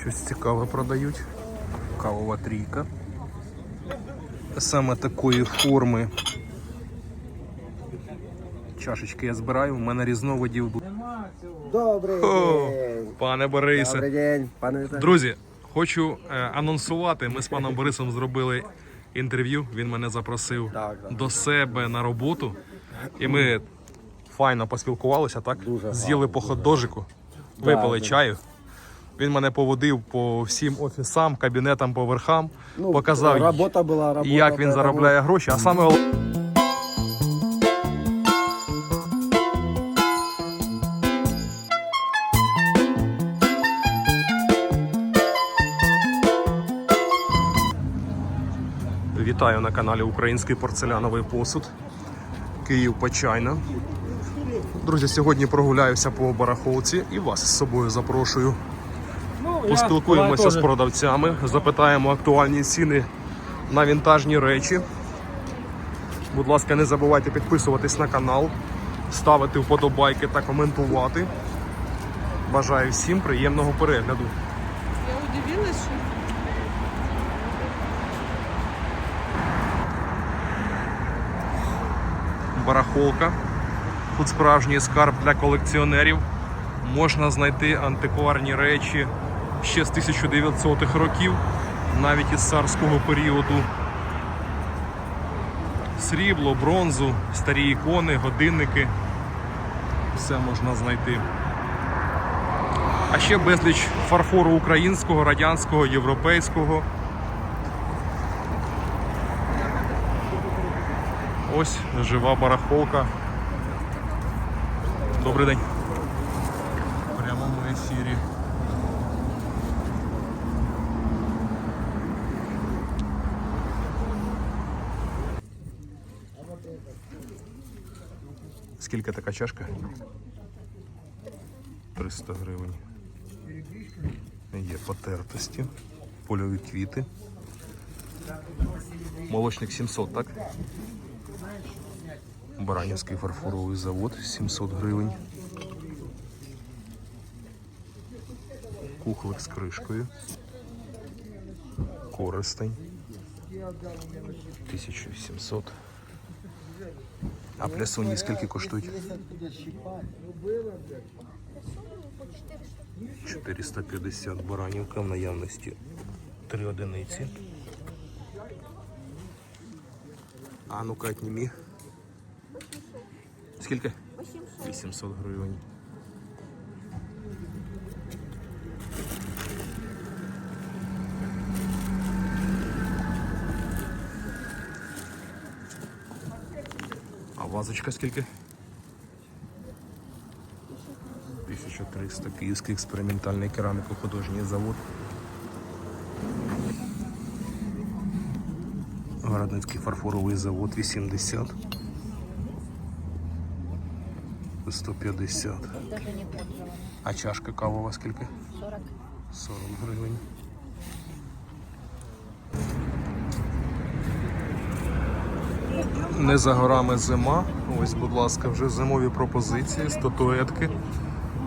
Щось цікаве продають. Кавова трійка. Саме такої форми. Чашечки я збираю, у мене різновидів. бу- Добрий О, день. пане Борисе. Добрий день, пане Віталій. Друзі, хочу е, анонсувати. Ми з паном Борисом зробили інтерв'ю. Він мене запросив Так, так. до себе на роботу. І ми файно поспілкувалися, так? Дуже З'їли по хот-дожику, випили чаю. Він мене поводив по всім офісам, кабінетам, поверхам, Ну, показав, робота була, робота. як він заробляє гроші. А саме Вітаю на каналі Український порцеляновий посуд. Київ Почайна. Друзі, сьогодні прогуляюся по барахолці і вас з собою запрошую. Поспілкуємося з продавцями, запитаємо актуальні ціни на вінтажні речі. Будь ласка, не забувайте підписуватись на канал, ставити вподобайки та коментувати. Бажаю всім приємного перегляду. Я удивилась, что барахолка. Тут справжній скарб для колекціонерів. Можна знайти антикварні речі ще з 1900-х років, навіть із царського періоду. Срібло, бронзу, старі ікони, годинники. Все можна знайти. А ще безліч фарфору українського, радянського, європейського. Ось жива барахолка. Добрий день. Скільки така чашка? 300 гривень. Є потертості, польові квіти. Молочник 700, так? Баранівський фарфоровий завод 700 гривень. Кухлик з кришкою. Користень. 1700. А плясуні скільки коштують? 450 баранівка в наявності. Три одиниці. А ну-ка, отнімі. Скільки? 800 гривень. вазочка скільки? 1300. Київський експериментальний кераміко-художній завод. Городницький фарфоровий завод 80. 150. А чашка кавова скільки? 40. 40 гривень. Не за горами зима. Ось, будь ласка, вже зимові пропозиції, статуетки.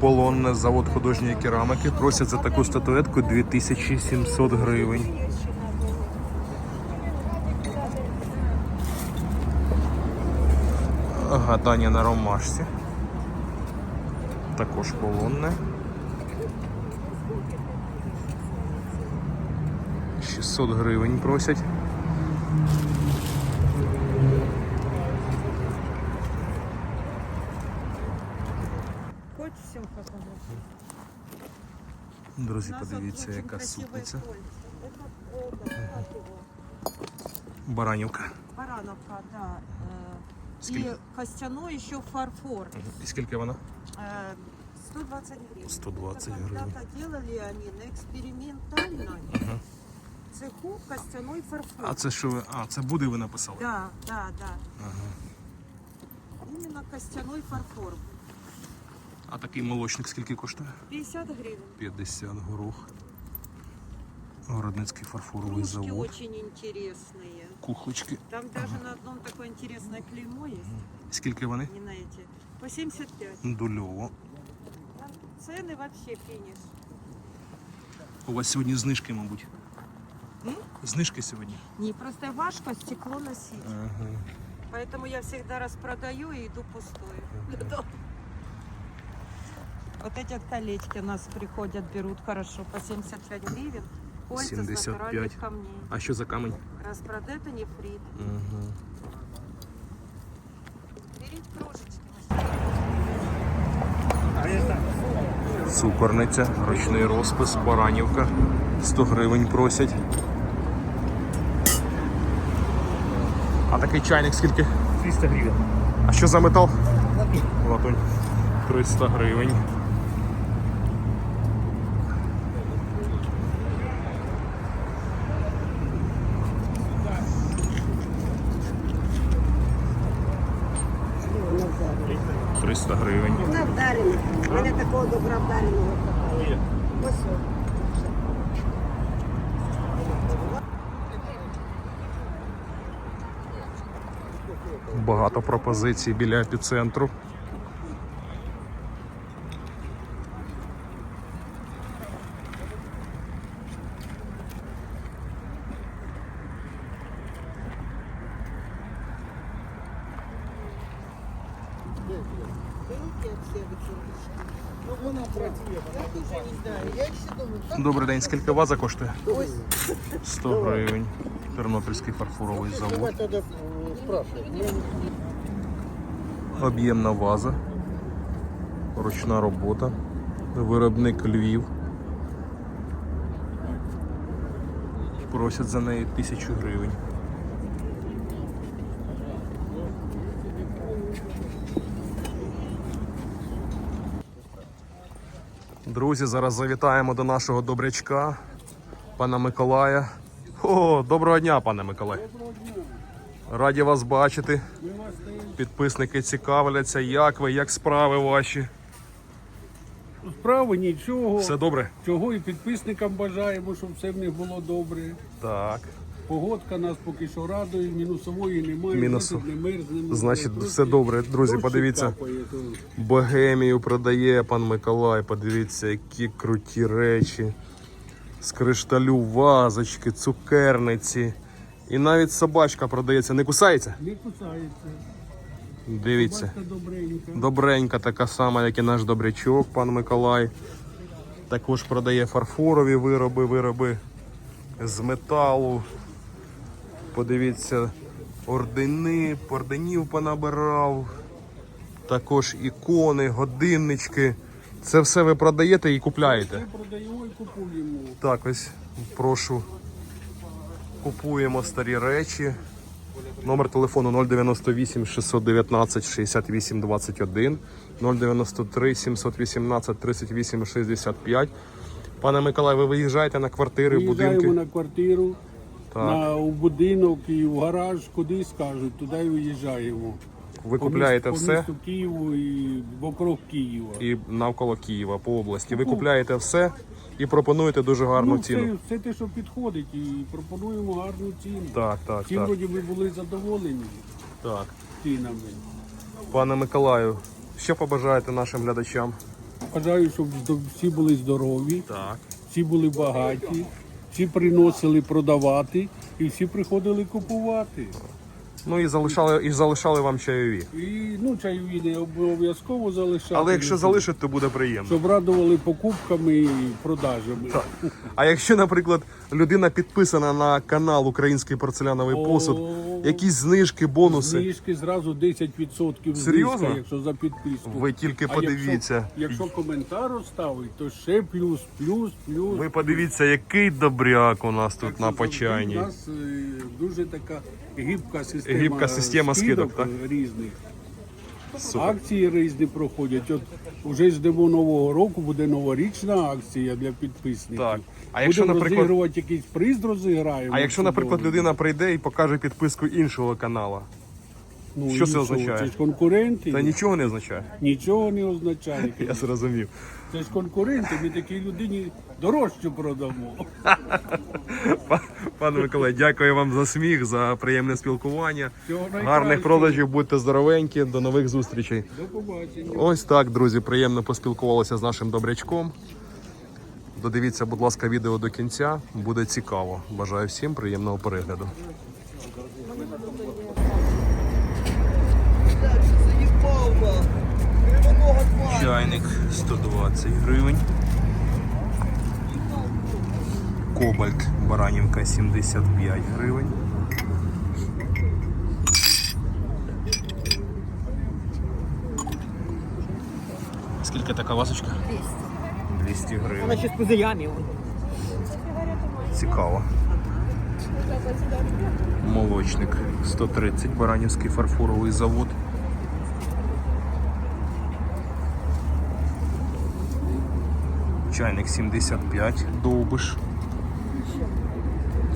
Полонне завод художньої кераміки. Просять за таку статуетку 2700 гривень. Гадання на ромашці. Також полонне. 600 гривень просять. хоть всем фотографии. Друзі, У нас вот подивіться, очень яка красивое супниця. кольцо. Это, это, как его? Баранівка. Барановка, да. э, Скільки? И костяной еще фарфор. І скільки вона? Э, 120 гривен. 120 Это гривен. Когда-то делали они на экспериментальной цеху костяной фарфор. А це що ви? А, це буде ви написали? Да, да, да. Именно костяной фарфор. А такий молочник скільки коштує? 50 гривен. 50 горох. Городницький фарфоровий Кружки завод. очень интересные. Кухлички. Там даже на одном такое интересное клеймо есть. Скільки вони? Не на эти. По 75. Дульово. Там цены вообще финиш. У вас сьогодні знижки, мабуть. Знижки сьогодні. Не, просто важко стекло носить. Поэтому я всегда распродаю и иду пустую. Вот эти вот колечки у нас приходят, берут хорошо по 75 гривен. Кольца 75. с натуральных камней. А що за камень? Распродай это нефрит. Угу. Берите кружечки. Цукорниця, ручний розпис, баранівка. 100 гривень просять. А такий чайник скільки? 300 гривень. А що за метал? Латунь. 300 гривень. Гривень. Вона вдарена. У мене такого добра вдареного. Ось. о. Багато пропозицій біля епіцентру. Добрий день, скільки ваза коштує? 100 гривень. Тернопільський фарфоровий завод. Об'ємна ваза. Ручна робота. Виробник Львів. Просять за неї тисячу гривень. Друзі, зараз завітаємо до нашого добрячка, пана Миколая. О, доброго дня, пане Миколай. Раді вас бачити. Підписники цікавляться, як ви, як справи ваші. Справи нічого. Все добре? Чого і підписникам бажаємо, щоб все в них було добре. Так. Погодка нас поки що радує, мінусової немає, Мінусу- не мерзнемо. Значить, Трошки все добре. Друзі, подивіться. капає, то Богемію продає пан Миколай. Подивіться, які круті речі. З кришталю вазочки, цукерниці. І навіть собачка продається. Не кусається? Не кусається. Дивіться. Добренька. Така сама, як і наш добрячок, пан Миколай. Також продає фарфорові вироби, вироби з металу. Подивіться, ордени, орденів понабирав. Також ікони, годиннички. Це все ви продаєте і купляєте. І купуємо. Так, ось прошу. Купуємо старі речі. Номер телефону 098 619 68 21 093 718 38 65. Пане Миколай, ви виїжджаєте на квартири, Виїжджаємо будинки? на квартиру, Так. на, у будинок і в гараж, куди скажуть, туди і виїжджаємо. Ви По купляєте місту- все По місту Києву і вокруг Києва. і навколо Києва, по області. Ви купляєте все і пропонуєте дуже гарну ну, ціну. Все, все те, що підходить, і пропонуємо гарну ціну. Так, так, так. вроді би були задоволені так. цінами. Пане Миколаю, що побажаєте нашим глядачам? Бажаю, щоб всі були здорові, Так. всі були багаті, всі приносили продавати і всі приходили купувати. Ну і залишали, і залишали вам чайові. І ну, чайові не обов'язково залишати. Але якщо залишить, то буде приємно. Щоб радували покупками і продажами. А якщо, наприклад, людина підписана на канал Український порцеляновий посуд, якісь знижки, бонуси, Знижки зразу 10% Серйозно? знижка, якщо за підписку. ви тільки А подивіться. Якщо, якщо коментар оставить, то ще плюс, плюс, плюс. Ви подивіться, який добряк у нас тут Так на завжди почайні. У нас е, дуже така гибка система, Гибка система скидок, так? різних. Супер. Акції різні проходять. От вже ждемо нового року, буде новорічна акція для підписників. Так. А якщо, Будемо наприклад- розігрувати якийсь приз, розіграємо. А якщо, наприклад, чудовий. людина прийде і покаже підписку іншого каналу, ну, що це означає? Це ж конкуренти. це нічого не означає. Нічого не означає. Я зрозумів. Це ж конкуренти, ми такій людині дорожче продамо. Пане Миколай, дякую вам за сміх, за приємне спілкування. Гарних продажів, будьте здоровенькі, до нових зустрічей. До побачення. Ось так, друзі, приємно поспілкувалися з нашим добрячком. Додивіться, будь ласка, відео до кінця. Буде цікаво. Бажаю всім приємного перегляду. Чайник 120 гривень. Кобальт Баранівка 75 гривень. Скільки така васочка? 200. 200 гривень. Вона ще з пузирями. Цікаво. Молочник 130, Баранівський фарфоровий завод. Чайник 75, довбиш.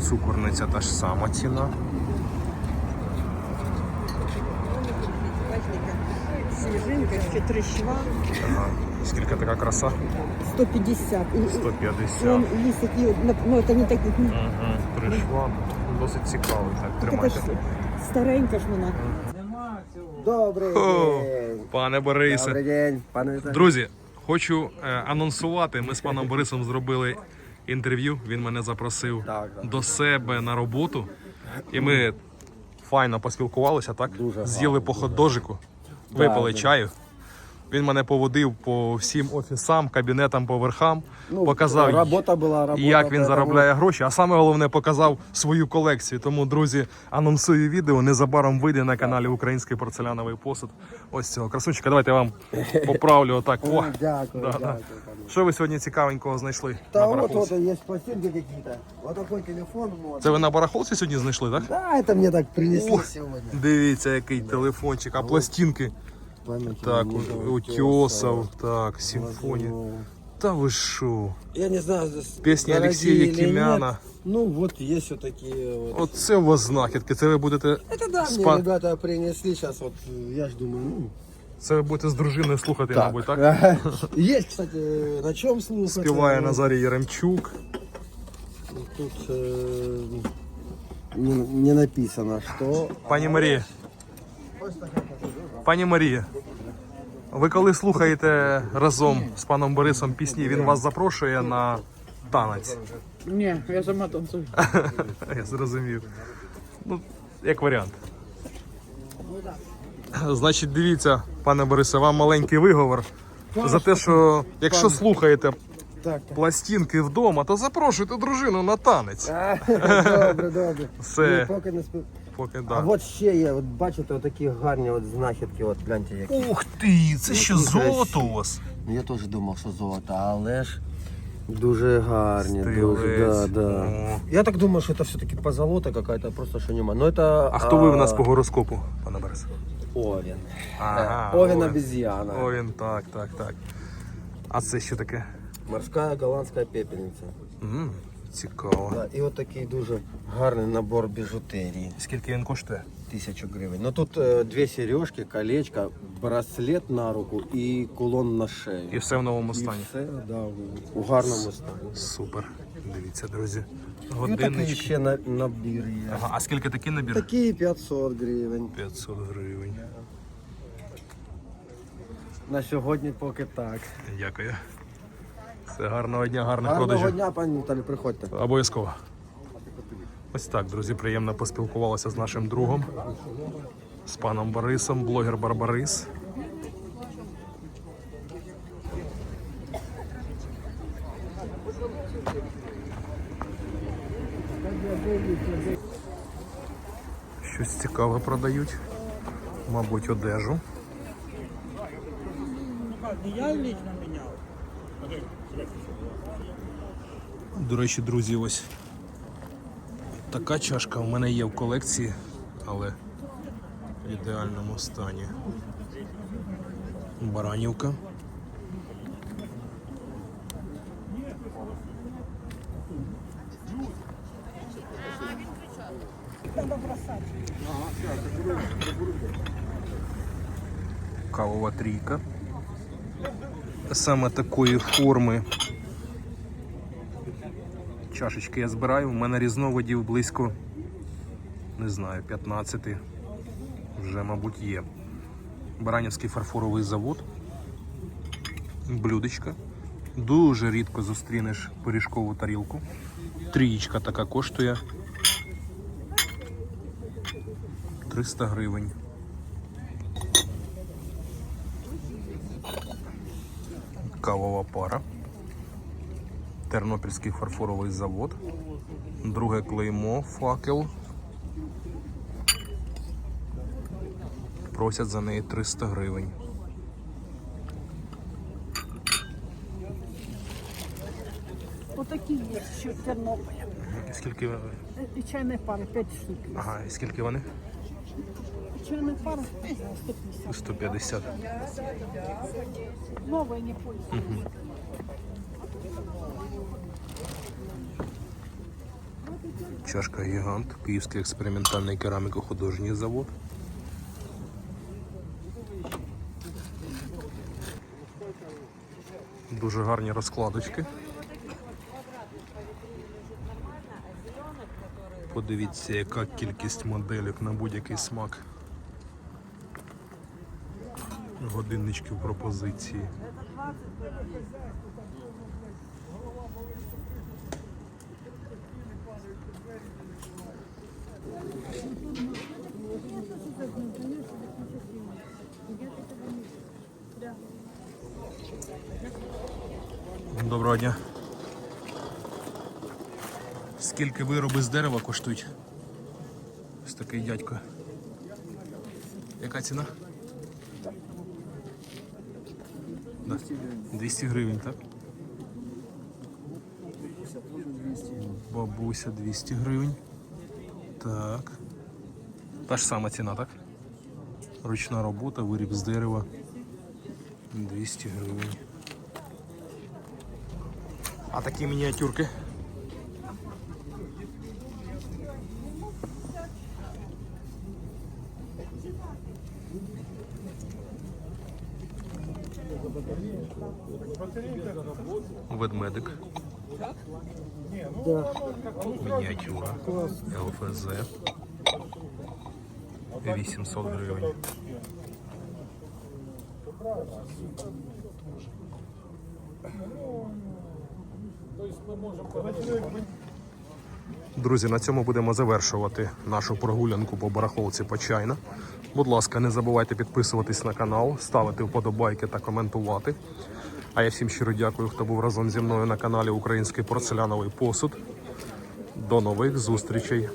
Цукорниця та ж сама ціна. Сніжинка, ще три шва, Ага. Скільки така краса? 150. І, і, 150. он є такі, от, ну, це не такі, ну, Угу. Прийшла. Досить цікавий. Так, ж тримайте. старенька ж вона. Добрий О, день. Пане Борисе. Добрий день, пане Віталій. Друзі, хочу е, анонсувати. Ми з паном Борисом зробили інтерв'ю. Він мене запросив Так, так. до себе на роботу. І ми файно поспілкувалися, так? Дуже З'їли по ходожику, випили так, чаю. Він мене поводив по всім офісам, кабінетам, поверхам, Ну, показав, робота була, робота, як він заробляє гроші. А саме головне показав свою колекцію. Тому, друзі, анонсую відео. Незабаром вийде на каналі Український порцеляновий посуд. Ось цього красунчика. Давайте я вам поправлю отак. О, Дякую, Да, дякую. да. що ви сьогодні цікавенького знайшли? Та на вот, барахолці? вот есть пластинки какие-то. Вот телефон. Вот. Це ви на барахолці сьогодні знайшли, так? Да, это мне так принесли Ух. сегодня. Дивіться, який телефончик, а пластинки. Память Так, не у- знаю, утьосов, так, симфонія. Ну, Та ви що? Я не знаю, здесь Песни дорогие Алексея или Кимяна. нет. Ну вот есть вот такие вот. Оце у вас знахідки. Це ви будете. Это да, Спа- мне ребята принесли сейчас. Вот я ж думаю, ну Це ви будете з дружиною слухати, так. мабуть, так? Есть, кстати, на чем слушать. Співає Э, Назарій Яремчук. Тут э, не, не написано, что. Пані Марія. Пані Марія. Ви коли слухаєте разом з паном Борисом пісні, він вас запрошує на танець. Ні, я сама танцюю. Я зрозумів. Ну, як варіант. Значить, дивіться, пане Борисе, вам маленький виговор. За те, що якщо слухаєте Так, пластинки вдома, то запрошуйте дружину на танець. Добре, добре. Все. Поки не Поки А от ще є, от бачите, отакі гарні от знахідки, от гляньте які. Ух ти, це ще золото у вас. Ну, Я теж думав, що золото, але ж дуже гарні. Дуже, Стрілець. да, да. О. Я так думаю, що це все-таки позолота какая-то, просто що нема. Ну, это, А хто ви в нас по гороскопу, пане Борисе? Овен. Ага, Овен Овен. обезьяна. Овен, так, так, так. А це що таке? Морська голландська пепельниця. М, цікаво. Да, і от такий дуже гарний набор біжутерії. Скільки він коштує? Тисячу гривень. Ну тут е, дві сережки, колечко, браслет на руку і кулон на шею. І все в новому І стані. все, да, у- у гарному стані. Супер. Дивіться, друзі. І такий Годиннички. ще на, набір є. Ага, а скільки такий набір? Такі 500 гривень. 500 гривень. На сьогодні поки так. Дякую. Все, гарного дня, гарних Гарного продажів. дня, пані Наталі, приходьте. Обов'язково. Ось так, друзі, приємно поспілкувалися з нашим другом, з паном Борисом, блогер Барбарис. Щось цікаве продають. Мабуть, одежу. Я лично міняв. До речі, друзі, ось така чашка в мене є в колекції, але в ідеальному стані. Баранівка. Кавова трійка. Саме такої форми чашечки я збираю. У мене різновидів близько, не знаю, 15 вже, мабуть, є. Баранівський фарфоровий завод. Блюдечка. Дуже рідко зустрінеш пиріжкову тарілку. Трієчка така коштує 300 гривень. Кавова пара. Тернопільський фарфоровий завод. Друге клеймо факел. Просять за неї 300 гривень. Отакі є, що в Тернополі. Скільки, Е, І чайні пари, 5 штук. ага, і скільки вони? Чайні пари 150. 150. Новые не пользуются. Чашка гігант, Київський експериментальний кераміко-художній завод. Дуже гарні розкладочки. Подивіться, яка кількість моделек на будь-який смак. Годиннички в пропозиції. Доброго дня. Скільки вироби з дерева коштують? Ось такий дядько. Яка ціна? Да. 200 гривень, так? Бабуся 200 гривень. Так. Та ж сама ціна, так? Ручна робота, виріб з дерева. 200 гривень. А такі мініатюрки? ЛФЗ. 800 гривень. Друзі, на цьому будемо завершувати нашу прогулянку по барахолці Почайна. Будь ласка, не забувайте підписуватись на канал, ставити вподобайки та коментувати. А я всім щиро дякую, хто був разом зі мною на каналі Український порцеляновий посуд. До нових зустрічей!